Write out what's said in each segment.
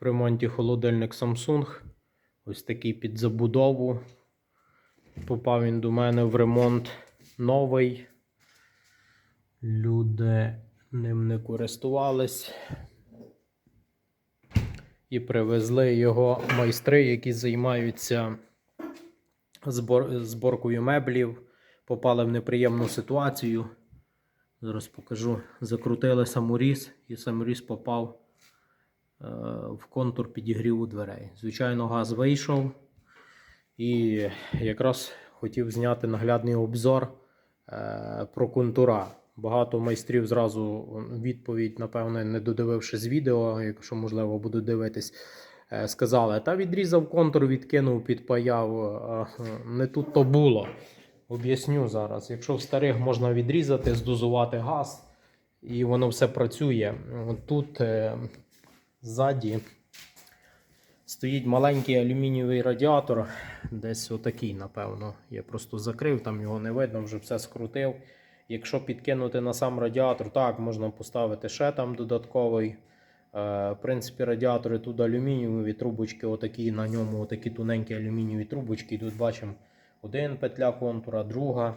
в ремонті холодильник Samsung. Ось такий під забудову. Попав він до мене в ремонт новий. Люди ним не користувались. І привезли його майстри, які займаються збор... зборкою меблів. Попали в неприємну ситуацію. Зараз покажу. Закрутили саморіз, і саморіз попав в контур підігріву дверей. Звичайно, газ вийшов. І якраз хотів зняти наглядний обзор е, про контура. Багато майстрів зразу відповідь, напевне, не додививши з відео, якщо можливо буду дивитись, е, сказали: та відрізав контур, відкинув, підпаяв. Е, Не тут то було. Об'ясню зараз. Якщо в старих можна відрізати, здозувати газ, і воно все працює. Тут е, ззаді стоїть маленький алюмінієвий радіатор, десь отакий, напевно. Я просто закрив, там його не видно, вже все скрутив. Якщо підкинути на сам радіатор, так, можна поставити ще там додатковий. Е, В принципі, радіатори тут алюмінієві трубочки, отакі на ньому, отакі тоненькі алюмінієві трубочки. І Тут бачимо один петля контура, друга.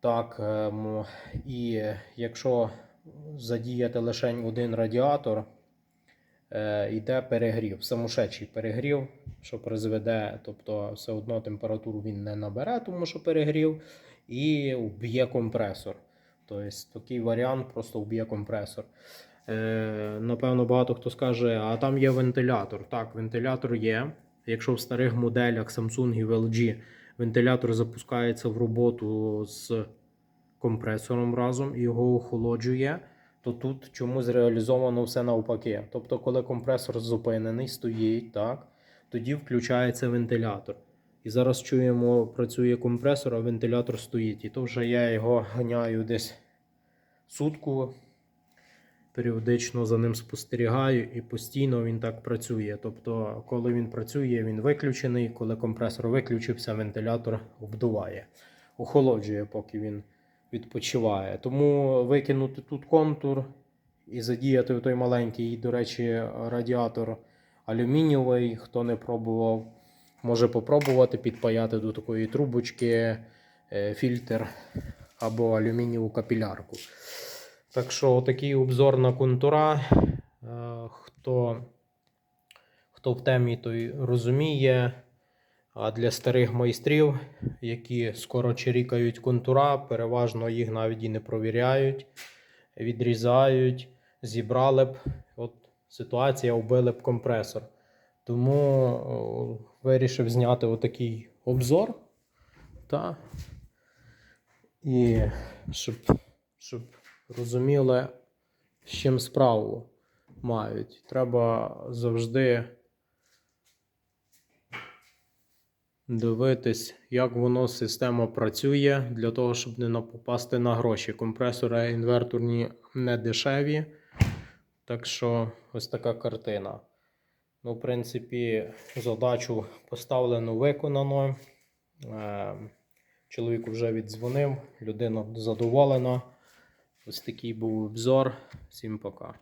Так, ем, і якщо задіяти лише один радіатор, е, йде перегрів, самошедший перегрів, що призведе, тобто все одно температуру він не набере, тому що перегрів, і вб'є компресор. Тобто такий варіант просто вб'є компресор. Е, напевно, багато хто скаже, а там є вентилятор. Так, вентилятор є. Якщо в старих моделях Samsung і LG вентилятор запускається в роботу з компресором разом і його охолоджує, то тут чомусь реалізовано все навпаки. Тобто, коли компресор зупинений, стоїть, так, тоді включається вентилятор. І зараз чуємо, працює компресор, а вентилятор стоїть. І то вже я його ганяю десь сутку. Періодично за ним спостерігаю і постійно він так працює. Тобто, коли він працює, він виключений. Коли компресор виключився, вентилятор обдуває, охолоджує, поки він відпочиває. Тому викинути тут контур і задіяти той маленький, до речі, радіатор алюмінієвий. Хто не пробував, може попробувати підпаяти до такої трубочки е, фільтр або алюмінієву капілярку. Так що такий обзор на контура. Е, Хто, хто в темі, той розуміє. А для старих майстрів, які скоро чирікають контура, переважно їх навіть і не провіряють, відрізають, зібрали б. От ситуація вбили б компресор. Тому вирішив зняти отакий обзор. Та, і щоб, щоб розуміли, з чим справу мають. Треба завжди дивитись, як воно система працює, для того, щоб не попасти на гроші. Компресори інверторні не дешеві. Так що ось така картина. Ну, в принципі, задачу поставлено виконано. Е, Чоловік вже віддзвонив, людина задоволена. Ось такий був обзор. Всім пока.